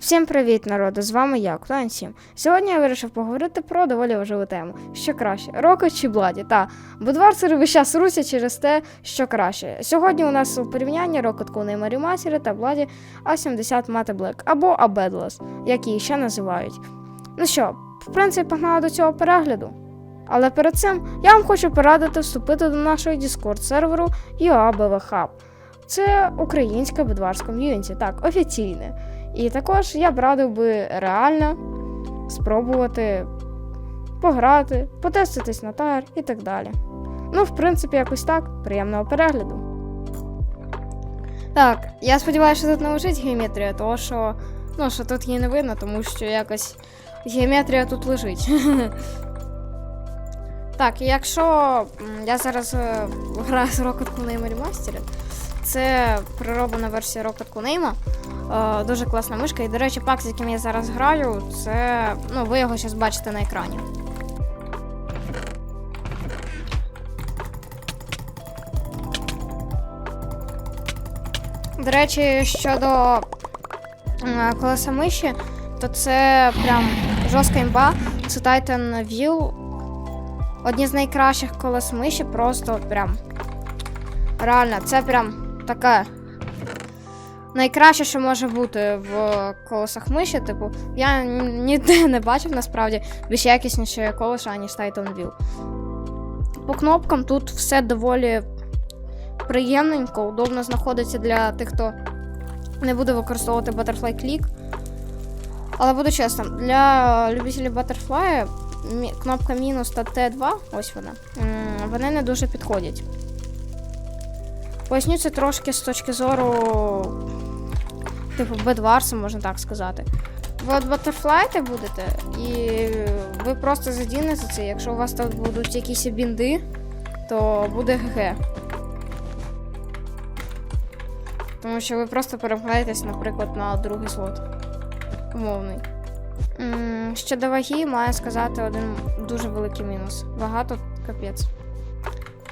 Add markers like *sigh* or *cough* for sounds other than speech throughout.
Всім привіт, народу! З вами я, Клан 7. Сьогодні я вирішив поговорити про доволі важливу тему. Що краще, Роко чи Бладі? Та будварцери весь час руся через те, що краще. Сьогодні у нас у порівнянні Rocket Cuneighma Remastered та Бладі A70 Mate Black або Abedless, як її ще називають. Ну що, в принципі, погнали до цього перегляду. Але перед цим я вам хочу порадити вступити до нашого Discord серверу UABV Hub. Це українське будварське ком'юніті, так, офіційне. І також я б радив би реально спробувати пограти, потеститись на тайр і так далі. Ну, в принципі, якось так. Приємного перегляду. Так, я сподіваюся, що тут не лежить геометрія, тому що, ну, що тут її не видно, тому що якось геометрія тут лежить. *laughs* Так, якщо я зараз е, граю з Rocket Cuneighma Remastered, це перероблена версія Rocket Cuneighma. Е, дуже класна мишка. І, до речі, пак, з яким я зараз граю, це. Ну, ви його зараз бачите на екрані. До речі, щодо е, колеса миші, то це прям жорстка імба. Це Titan View. Одні з найкращих колес миші, просто прям. Реально, це прям таке найкраще, що може бути в колесах миші. Типу, я ніде *laughs* не бачив насправді більш якісніше колеса, аніж Titan View. По кнопкам тут все доволі приємненько, удобно знаходиться для тих, хто не буде використовувати Butterfly Click. Але буду чесним, для любителів Butterfly кнопка мінус та Т2, ось вона, вони не дуже підходять. Поясню це трошки з точки зору типу бедварсу, можна так сказати. Ви от батерфлайти будете, і ви просто задінете це. Якщо у вас тут будуть якісь бінди, то буде ГГ. Тому що ви просто перемкнетесь, наприклад, на другий слот. Умовний. Щодо ваги, маю сказати один дуже великий мінус. Вага тут капець.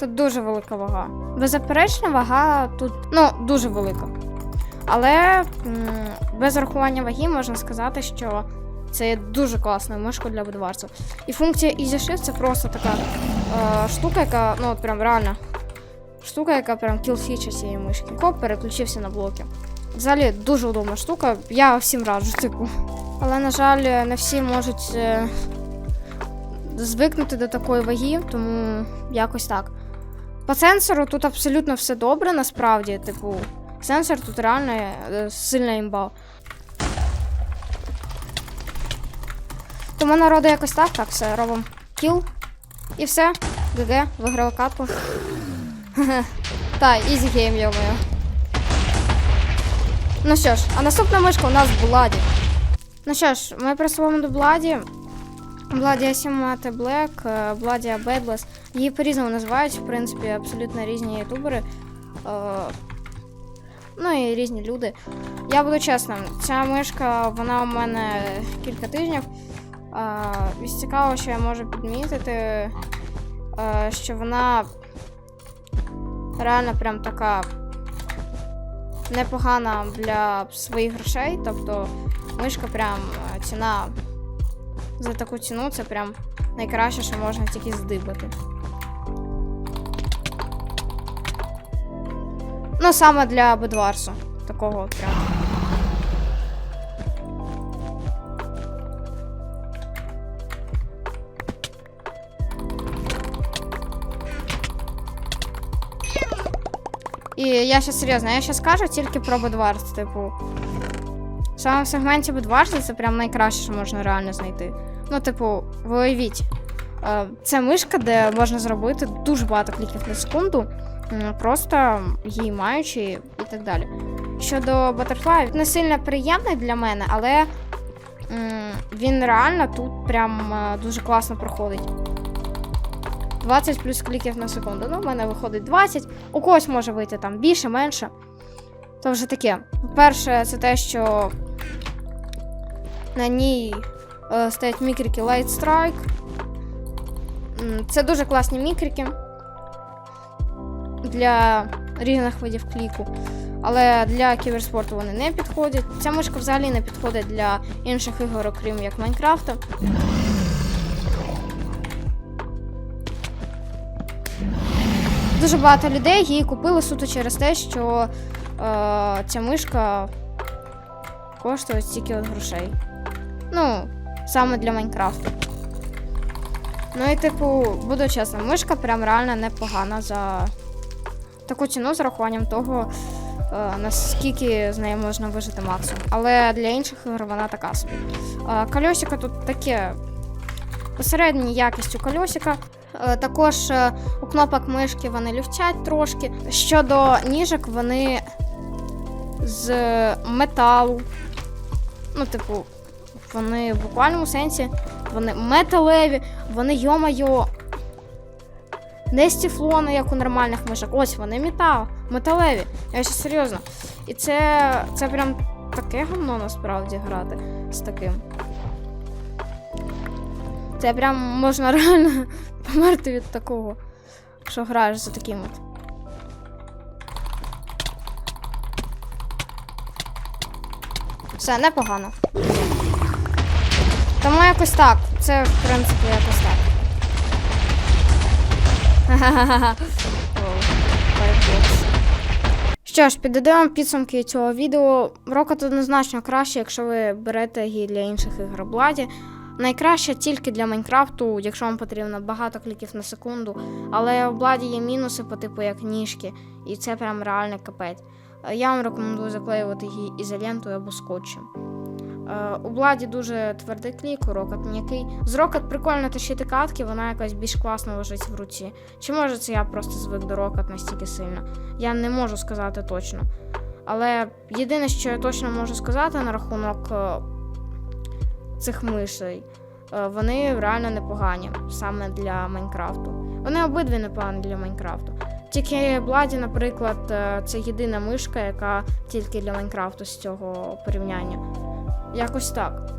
Тут дуже велика вага. Беззаперечно, вага тут ну, дуже велика. Але без рахування ваги можна сказати, що це є дуже класною мишкою для будварців. І функція Easy Shift це просто така е, штука, яка, ну от прям реально. Штука, яка прям feature цієї мишки. Коп переключився на блоки. Взагалі дуже удобна штука, я всім раджу, типу. Але, на жаль, не всі можуть е, звикнути до такої ваги, тому якось так. По сенсору тут абсолютно все добре, насправді, типу, сенсор тут реально е, сильна імба. Тому народу якось так, так, все, робимо кіл. І все. ГГ, виграли катку. *laughs* Та, ізі гейм, йомою. Ну що ж, а наступна мишка у нас Бладі. Ну що ж, ми присуваємо до Бладі. Бладі Асімати Блек, е, Бладі Бедлес. Її по-різному називають, в принципі, абсолютно різні ютубери. Е, Ну і різні люди. Я буду чесним, ця мишка, вона у мене кілька тижнів. Е, Із цікавого, що я можу підмітити, е, що вона реально прям така непогана для своїх грошей. Тобто мишка прям е, ціна за таку ціну це прям найкраще, що можна тільки здибати. Ну, саме для Бедварсу. Такого прям. І я ще серйозно, я ще скажу тільки про Бедварс, типу. Саме в сегменті Бедварса це прям найкраще, що можна реально знайти. Ну, типу, ви уявіть, е, це мишка, де можна зробити дуже багато кліків на секунду, просто її маючи і так далі. Щодо Butterfly, не сильно приємний для мене, але він реально тут прям е, дуже класно проходить. 20 плюс кліків на секунду. Ну, в мене виходить 20. У когось може вийти там більше, менше. То вже таке. Перше, це те, що на ній е, стоять мікрики Light Strike. Це дуже класні мікрики. Для різних видів кліку. Але для кіберспорту вони не підходять. Ця мишка взагалі не підходить для інших ігор, окрім як Майнкрафта. Дуже багато людей її купили суто через те, що е, ця мишка коштує стільки от грошей. Ну, саме для Майнкрафту. Ну і типу, буду чесно, мишка прям реально непогана за таку ціну з рахуванням того, е, наскільки з нею можна вижити максимум. Але для інших ігор вона така собі. Е, Кольосика тут таке посередній якістю кольосика. Е, Також у кнопок мишки вони люфтять трошки. Щодо ніжок, вони з металу. Ну, типу, вони в буквальному сенсі вони металеві, вони йо-майо. Не з тефлону, як у нормальних мишок. Ось вони метал, металеві. Я ще серйозно. І це, це прям таке говно насправді грати з таким. Це прям можна *laughs* реально померти від такого, що граєш за таким от. Все, непогано. Тому якось так. Це, в принципі, якось так. Ха-ха-ха. *laughs* Що ж, підведемо підсумки цього відео. Рокет однозначно краще, якщо ви берете її для інших ігор у Бладі. Найкраще тільки для Майнкрафту, якщо вам потрібно багато кліків на секунду. Але в Бладі є мінуси по типу як ніжки, і це прям реальний капець. Е, Я вам рекомендую заклеювати її ізолентою або скотчем. Е, У Бладі дуже твердий клік, у Рокет м'який. З Рокет прикольно тащити катки, вона якось більш класно лежить в руці. Чи може це я просто звик до Рокет настільки сильно? Я не можу сказати точно. Але єдине, що я точно можу сказати на рахунок е, цих мишей, вони реально непогані саме для Майнкрафту. Вони обидві непогані для Майнкрафту. Тільки Бладі, наприклад, е, це єдина мишка, яка тільки для Майнкрафту з цього порівняння. Якось так.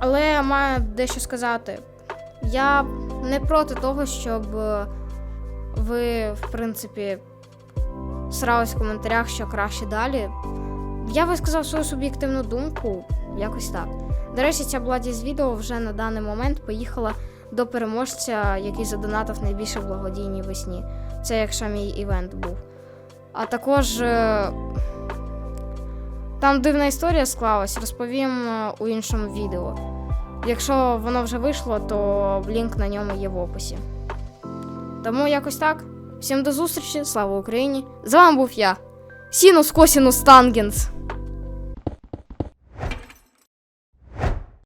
Але я маю дещо сказати. Я не проти того, щоб е, ви, в принципі, срались в коментарях, що краще далі. Я висказав свою суб'єктивну думку, якось так. До речі, ця бладі з відео вже на даний момент поїхала до переможця, який задонатив найбільше благодійній весні. Це якщо мій івент був. А також е, там дивна історія склалась, розповім е, у іншому відео. Якщо воно вже вийшло, то лінк на ньому є в описі. Тому якось так. Всім до зустрічі, слава Україні! З вами був я, Сінус Косінус Тангенс.